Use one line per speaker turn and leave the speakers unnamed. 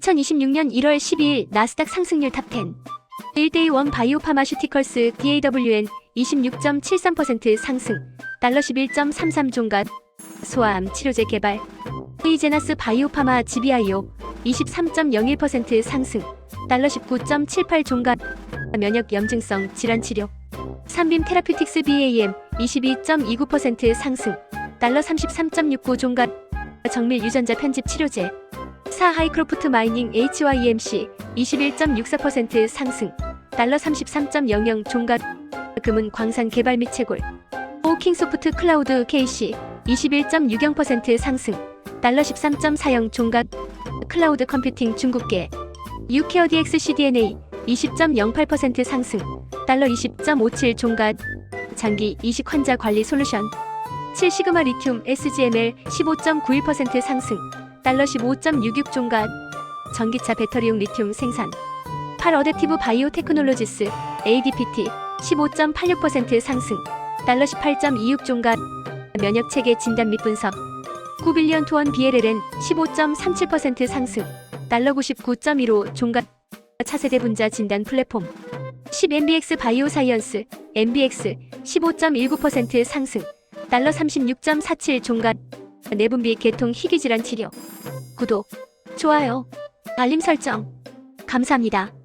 2026년 1월 12일 나스닥 상승률 탑10 1대1 원 바이오 파마슈티컬스 BAWN 26.73% 상승. 달러 11.33 종가 소아암 치료제 개발. 이제나스 바이오파마 GBIO 23.01% 상승. 달러 19.78 종가 면역 염증성 질환 치료. 삼빔 테라퓨틱스 BAM 22.29% 상승. 달러 33.69 종가 정밀 유전자 편집 치료제 사 하이크로프트 마이닝 HYMC 21.64% 상승. 달러 33.00 종가 금은 광산 개발 및 채굴. 호킹소프트 클라우드 KC 21.60% 상승. 달러 13.40 종가 클라우드 컴퓨팅 중국계. 유케어 DX CDNA 20.08% 상승. 달러 20.57 종가 장기 이식 환자 관리 솔루션. 7시그마 리튬 SGML 15.91% 상승 달러 15.66 종가 전기차 배터리용 리튬 생산 8 어댑티브 바이오 테크놀로지스 ADPT 15.86% 상승 달러 18.26 종가 면역 체계 진단 및 분석 9빌리언 투원 BLLN 15.37% 상승 달러 99.15 종가 차세대 분자 진단 플랫폼 10 MBX 바이오 사이언스 MBX 15.19% 상승 달러 36.47 종가 내분비 계통 희귀 질환 치료 구독 좋아요 알림 설정 감사합니다.